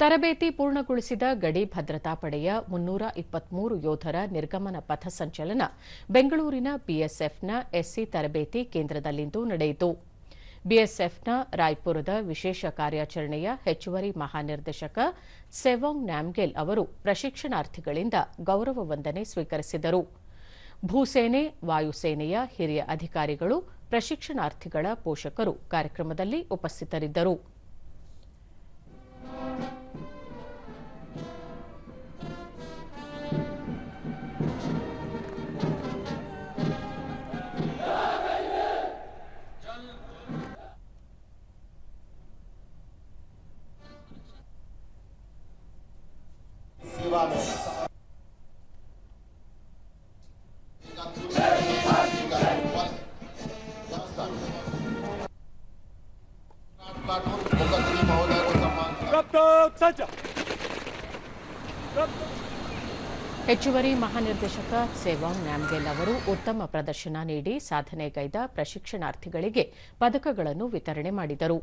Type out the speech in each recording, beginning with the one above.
ತರಬೇತಿ ಪೂರ್ಣಗೊಳಿಸಿದ ಗಡಿ ಭದ್ರತಾ ಪಡೆಯ ಮುನ್ನೂರ ಇಪ್ಪತ್ಮೂರು ಯೋಧರ ನಿರ್ಗಮನ ಪಥ ಸಂಚಲನ ಬೆಂಗಳೂರಿನ ಬಿಎಸ್ಎಫ್ನ ಎಸ್ಸಿ ತರಬೇತಿ ಕೇಂದ್ರದಲ್ಲಿಂದು ನಡೆಯಿತು. ಬಿಎಸ್ಎಫ್ನ ರಾಯ್ಪುರದ ವಿಶೇಷ ಕಾರ್ಯಾಚರಣೆಯ ಹೆಚ್ಚುವರಿ ಮಹಾನಿರ್ದೇಶಕ ಸೆವಾಂಗ್ ನ್ಯಾಮ್ಗೆಲ್ ಅವರು ಪ್ರಶಿಕ್ಷಣಾರ್ಥಿಗಳಿಂದ ಗೌರವ ವಂದನೆ ಸ್ವೀಕರಿಸಿದರು. ಭೂಸೇನೆ, ವಾಯುಸೇನೆಯ ಹಿರಿಯ ಅಧಿಕಾರಿಗಳು, ಪ್ರಶಿಕ್ಷಣಾರ್ಥಿಗಳ ಪೋಷಕರು ಕಾರ್ಯಕ್ರಮದಲ್ಲಿ ಉಪಸ್ಥಿತರಿದ್ದರು. ಹೆಚ್ಚುವರಿ ಮಹಾನಿರ್ದೇಶಕ ಸೇವಾಂಗ್ ನ್ಯಾಮ್ಗೆಲ್ ಅವರು ಉತ್ತಮ ಪ್ರದರ್ಶನ ನೀಡಿ ಸಾಧನೆಗೈದ ಪ್ರಶಿಕ್ಷಣಾರ್ಥಿಗಳಿಗೆ ಪದಕಗಳನ್ನು ವಿತರಣೆ ಮಾಡಿದರು.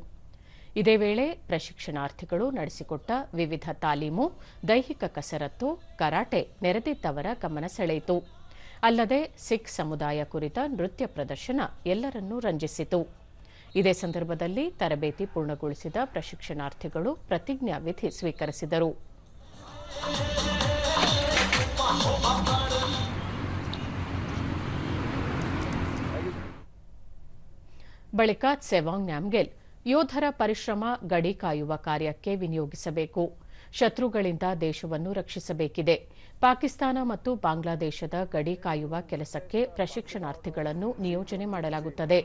ಇದೇ ವೇಳೆ ಪ್ರಶಿಕ್ಷಣಾರ್ಥಿಗಳು ನಡೆಸಿಕೊಟ್ಟ ವಿವಿಧ ತಾಲೀಮು, ದೈಹಿಕ ಕಸರತ್ತು, ಕರಾಟೆ ನೆರೆದಿದ್ದವರ ಗಮನ ಸೆಳೆಯಿತು. ಅಲ್ಲದೆ ಸಿಖ್ ಸಮುದಾಯ ಕುರಿತ ನೃತ್ಯ ಪ್ರದರ್ಶನ ಎಲ್ಲರನ್ನೂ ರಂಜಿಸಿತು. ಇದೇ ಸಂದರ್ಭದಲ್ಲಿ ತರಬೇತಿ ಪೂರ್ಣಗೊಳಿಸಿದ ಪ್ರಶಿಕ್ಷಣಾರ್ಥಿಗಳು ಪ್ರತಿಜ್ಞಾ ವಿಧಿ ಸ್ವೀಕರಿಸಿದರು. ಬಳಿಕ ಸೆವಾಂಗ್ ನ್ಯಾಮ್ಗೆಲ್, ಯೋಧರ ಪರಿಶ್ರಮ ಗಡಿ ಕಾಯುವ ಕಾರ್ಯಕ್ಕೆ ವಿನಿಯೋಗಿಸಬೇಕು. ಶತ್ರುಗಳಿಂದ ದೇಶವನ್ನು ರಕ್ಷಿಸಬೇಕಿದೆ. ಪಾಕಿಸ್ತಾನ ಮತ್ತು ಬಾಂಗ್ಲಾದೇಶದ ಗಡಿ ಕಾಯುವ ಕೆಲಸಕ್ಕೆ ಪ್ರಶಿಕ್ಷಣಾರ್ಥಿಗಳನ್ನು ನಿಯೋಜನೆ ಮಾಡಲಾಗುತ್ತದೆ.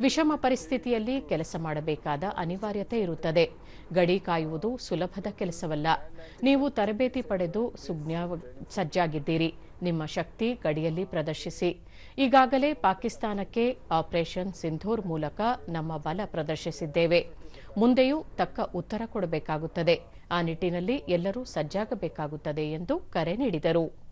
ವಿಷಮ ಪರಿಸ್ಥಿತಿಯಲ್ಲಿ ಕೆಲಸ ಮಾಡಬೇಕಾದ ಅನಿವಾರ್ಯತೆ ಇರುತ್ತದೆ. ಗಡಿ ಕಾಯುವುದು ಸುಲಭದ ಕೆಲಸವಲ್ಲ. ನೀವು ತರಬೇತಿ ಪಡೆದು ಸುಜ್ಞಾ ಸಜ್ಜಾಗಿದ್ದೀರಿ. ನಿಮ್ಮ ಶಕ್ತಿ ಗಡಿಯಲ್ಲಿ ಪ್ರದರ್ಶಿಸಿ. ಈಗಾಗಲೇ ಪಾಕಿಸ್ತಾನಕ್ಕೆ ಆಪರೇಷನ್ ಸಿಂಧೂರ್ ಮೂಲಕ ನಮ್ಮ ಬಲ ಪ್ರದರ್ಶಿಸಿದ್ದೇವೆ. ಮುಂದೆಯೂ ತಕ್ಕ ಉತ್ತರ ಕೊಡಬೇಕಾಗುತ್ತದೆ. ಆ ನಿಟ್ಟಿನಲ್ಲಿ ಎಲ್ಲರೂ ಸಜ್ಜಾಗಬೇಕಾಗುತ್ತದೆ ಎಂದು ಕರೆ ನೀಡಿದರು.